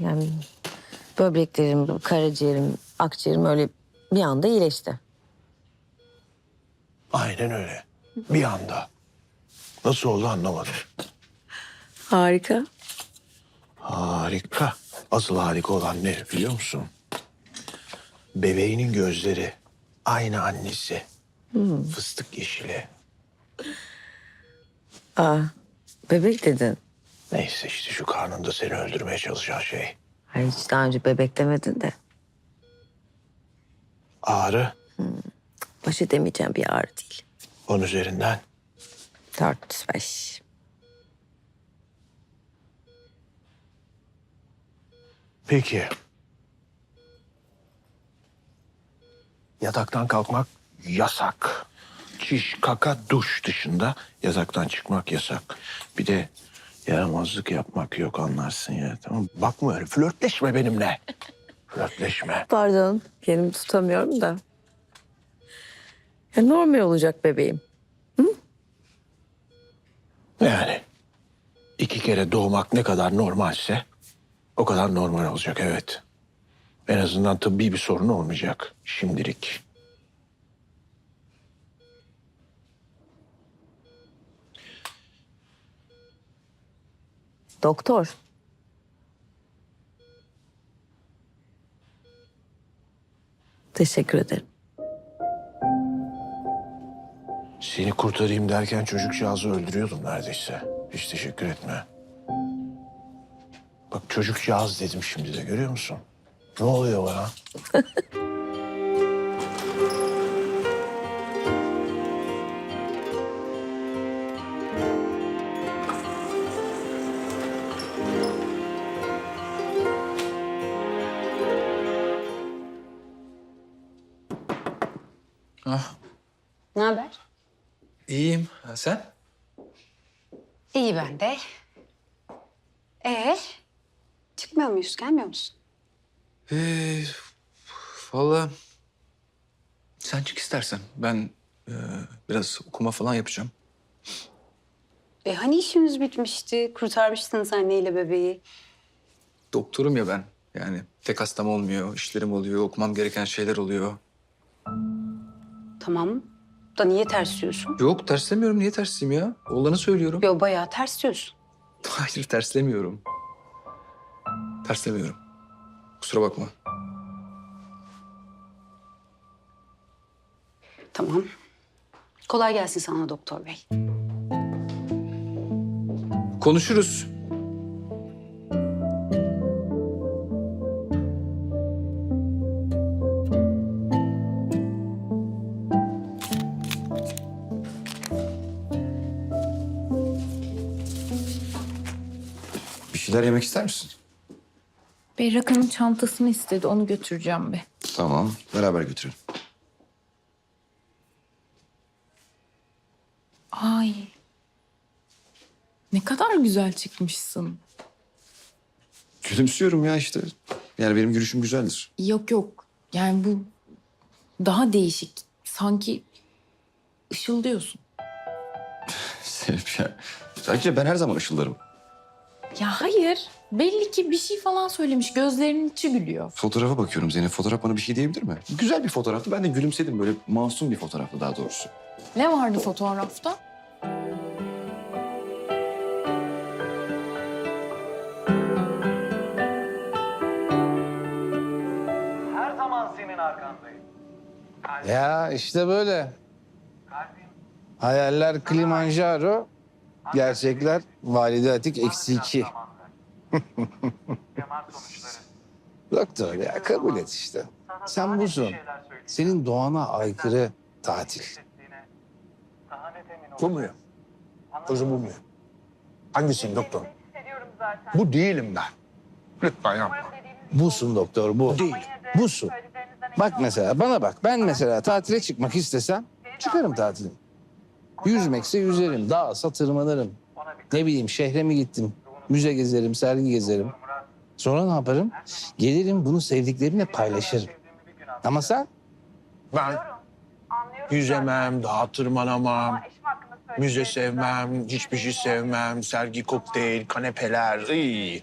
Yani böbreklerim, karaciğerim, akciğerim öyle bir anda iyileşti. Aynen öyle. Bir anda. Nasıl oldu anlamadım. Harika. Harika. Asıl harika olan ne biliyor musun? Bebeğinin gözleri aynı annesi. Fıstık yeşili. Aa, bebek dedin. Neyse işte şu karnında seni öldürmeye çalışan şey. Ay hiç daha önce bebek demedin de. Ağrı Baş edemeyeceğim bir ağrı değil. on üzerinden. Dört, beş. Peki. Yataktan kalkmak yasak. Çiş, kaka, duş dışında yataktan çıkmak yasak. Bir de yaramazlık yapmak yok anlarsın ya. Tamam? Bakma öyle flörtleşme benimle. Flörtleşme. Pardon, kendimi tutamıyorum da. Ya normal olacak bebeğim. Yani iki kere doğmak ne kadar normalse o kadar normal olacak evet. En azından tıbbi bir sorun olmayacak şimdilik. Doktor. Teşekkür ederim. Seni kurtarayım derken çocukcağızı öldürüyordum neredeyse. Hiç teşekkür etme. Bak çocukcağız dedim şimdi de görüyor musun? Ne oluyor bana? Ne haber? İyiyim. Ha, sen? İyi ben de. Ee, çıkmıyor muyuz, gelmiyor musun? Ee, valla sen çık istersen. Ben e, biraz okuma falan yapacağım. E hani işimiz bitmişti, kurtarmıştınız anneyle bebeği. Doktorum ya ben. Yani tek hastam olmuyor, işlerim oluyor, okumam gereken şeyler oluyor. Tamam da niye ters diyorsun? Yok terslemiyorum. Niye tersliyim ya? Olanı söylüyorum. Yo bayağı ters diyorsun. Hayır terslemiyorum. Terslemiyorum. Kusura bakma. Tamam. Kolay gelsin sana doktor bey. Konuşuruz. Şeyler yemek ister misin? Berrak Hanım çantasını istedi. Onu götüreceğim bir. Tamam, beraber götürelim. Ay. Ne kadar güzel çıkmışsın. Gülümsüyorum ya işte. Yani benim gülüşüm güzeldir. Yok yok. Yani bu daha değişik. Sanki ışıldıyorsun. Sevip ya. Sadece ben her zaman ışıldarım. Ya hayır. Belli ki bir şey falan söylemiş. Gözlerinin içi gülüyor. Fotoğrafa bakıyorum Zeynep. Fotoğraf bana bir şey diyebilir mi? Güzel bir fotoğraftı. Ben de gülümsedim. Böyle masum bir fotoğraftı daha doğrusu. Ne vardı fotoğrafta? Her zaman senin arkandayım. Ya işte böyle. Kalbim Hayaller Kilimanjaro, gerçekler Valide Atik eksi iki. Doktor ya kabul et işte. Sen busun. Senin doğana aykırı tatil. Bu muyum? Kızım bu muyum? Hangisiyim doktor? Bu değilim ben. Lütfen yapma. Busun doktor bu. Değil. Busun. Bak mesela bana bak. Ben mesela tatile çıkmak istesem çıkarım tatile. Yüzmekse yüzerim. Dağsa tırmanırım. Ne bileyim şehre mi gittim? Müze gezerim, sergi gezerim. Sonra ne yaparım? Gelirim bunu sevdiklerimle paylaşırım. Ama sen Ben yüzemem, dağa tırmanamam, müze sevmem, hiçbir şey sevmem, sergi, kokteyl, kanepeler. Iy.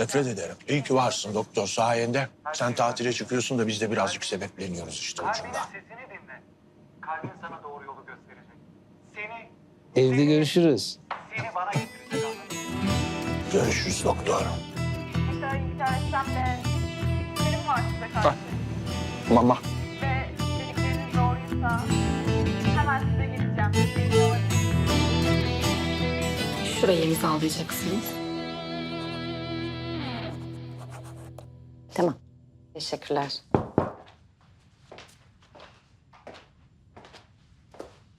Nefret ederim. İyi ki varsın doktor sayende. Sen tatile çıkıyorsun da biz de birazcık sebepleniyoruz işte ucunda. sesini dinle. Kalbin sana doğru yolu gösterecek. Seni, Evde görüşürüz. seni bana getirecek anladın mı? Görüşürüz doktor. İntihar etsem de benim var size karşı. Mama. Ve dedikleriniz doğruysa hemen size geleceğim. Emin olun. Şuraya imzalayacaksınız. Tamam. Teşekkürler.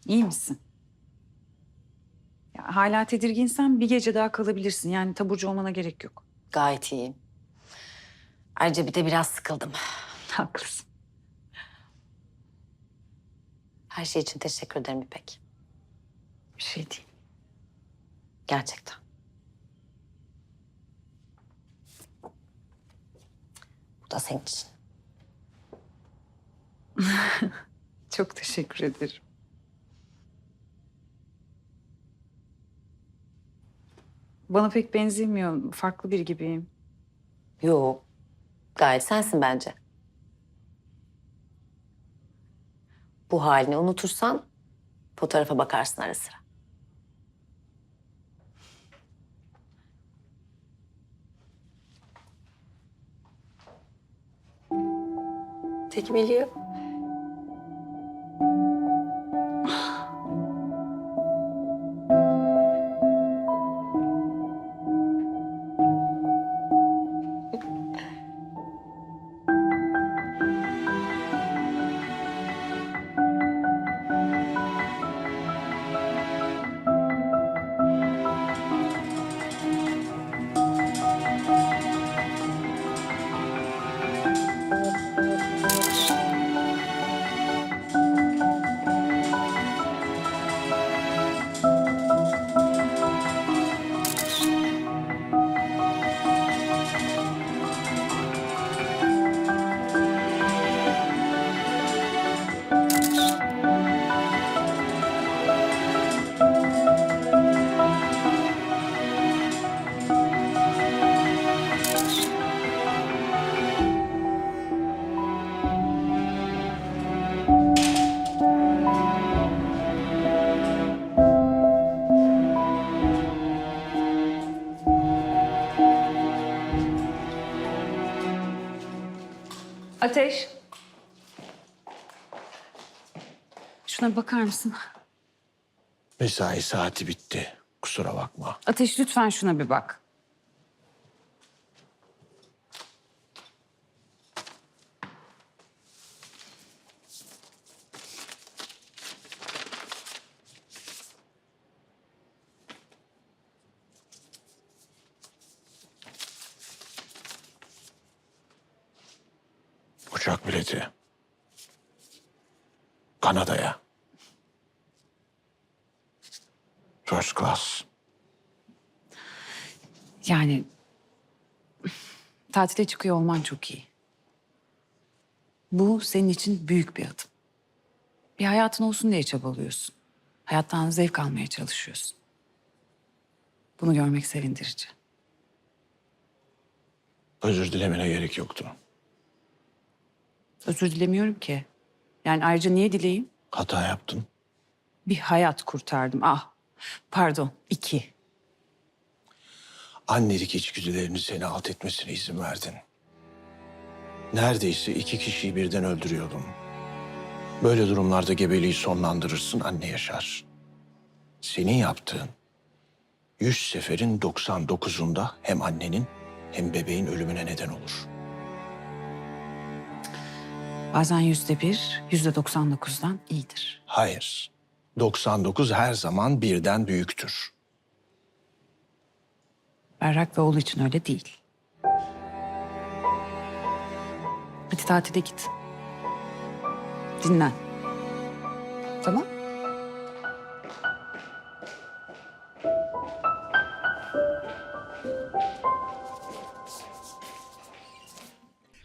İyi misin? Hala tedirginsen bir gece daha kalabilirsin. Yani taburcu olmana gerek yok. Gayet iyiyim. Ayrıca bir de biraz sıkıldım. Haklısın. Her şey için teşekkür ederim İpek. Bir şey değil. Gerçekten. Bu da senin için. Çok teşekkür ederim. Bana pek benzemiyor. Farklı bir gibiyim. Yok. Gayet sensin bence. Bu halini unutursan fotoğrafa bakarsın ara sıra. Tekmeliyor. Ateş. Şuna bakar mısın? Mesai saati bitti. Kusura bakma. Ateş lütfen şuna bir bak. Uçak bileti. Kanada'ya. First class. Yani tatile çıkıyor olman çok iyi. Bu senin için büyük bir adım. Bir hayatın olsun diye çabalıyorsun. Hayattan zevk almaya çalışıyorsun. Bunu görmek sevindirici. Özür dilemene gerek yoktu. Özür dilemiyorum ki. Yani ayrıca niye dileyim? Hata yaptın. Bir hayat kurtardım. Ah, pardon, iki. Annelik içgüdülerini seni alt etmesine izin verdin. Neredeyse iki kişiyi birden öldürüyordum. Böyle durumlarda gebeliği sonlandırırsın, anne yaşar. Senin yaptığın yüz seferin 99'unda hem annenin hem bebeğin ölümüne neden olur. Bazen yüzde bir, yüzde doksan dokuzdan iyidir. Hayır. 99 her zaman birden büyüktür. Berrak ve oğlu için öyle değil. Hadi tatile git. Dinlen. Tamam?